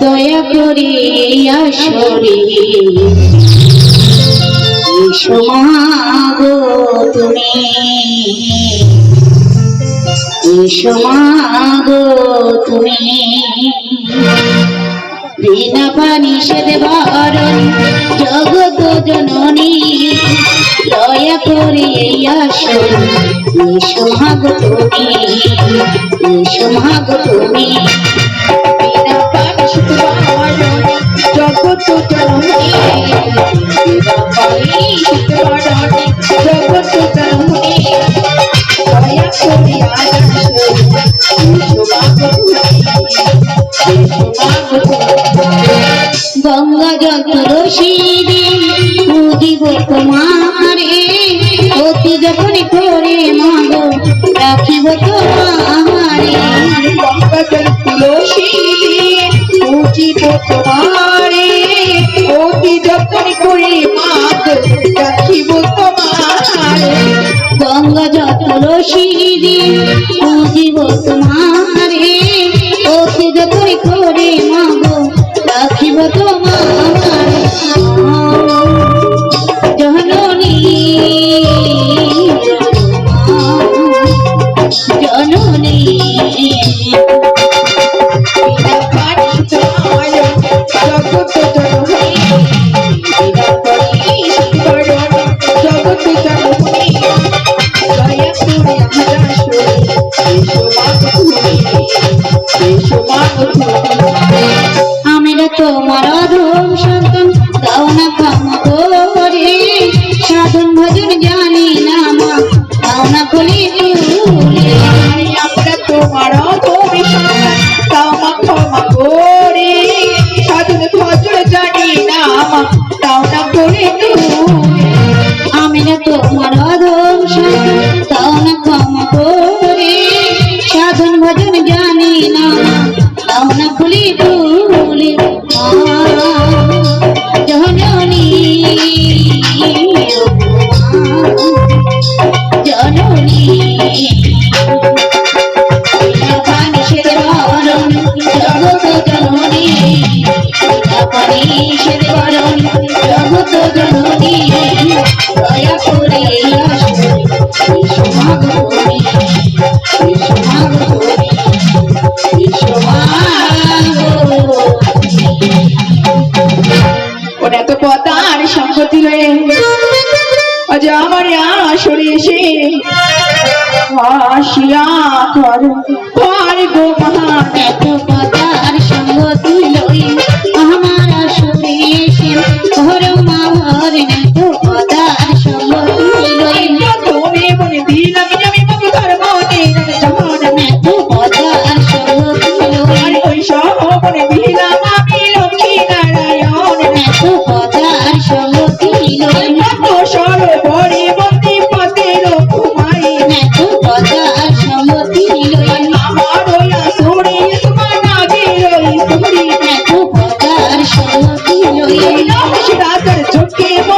দয়া করে আসরে। সমাগো তুমি। এসো তুমি। বিনা পানি সেদে বারণ জগত জননী। দয়া করে আসো এসো মাগো তুমি। এসো মাগো তুমি। গঙ্গা যত বুঝিব তোমারে। অতি যখন করে মাগো রাখিব পুজিব তোমারে। যতন করে মাগ রাখিব তোমারে গঙ্গা যত রশিদি বুঝিব তোমারে অতি যখন করে মাগো রাখিব তোমারে সন্তান, দাও না ক্ষমা করে। সাধন ভজন জানি না মা, দাও না তুলে। আমরা তোমার সন্তান তামা ক্ষমা সাধন ভজন জানি না মা তাও না তুমি আমরা তোমার অধম সন্তান দাও না ক্ষমা করে। সাধন ভজন জানি না মা, দাও না বলি ওরা তো পতার সঙ্গ দিলে আজ আমার আসরে এসে হাসিয়া কর কর গো মহান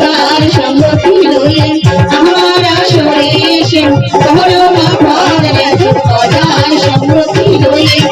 তার সম্পত্তি লইলেন আমার আসরে এসে সহরমা পদ ব্যথ তার সম্পত্তি লইলেন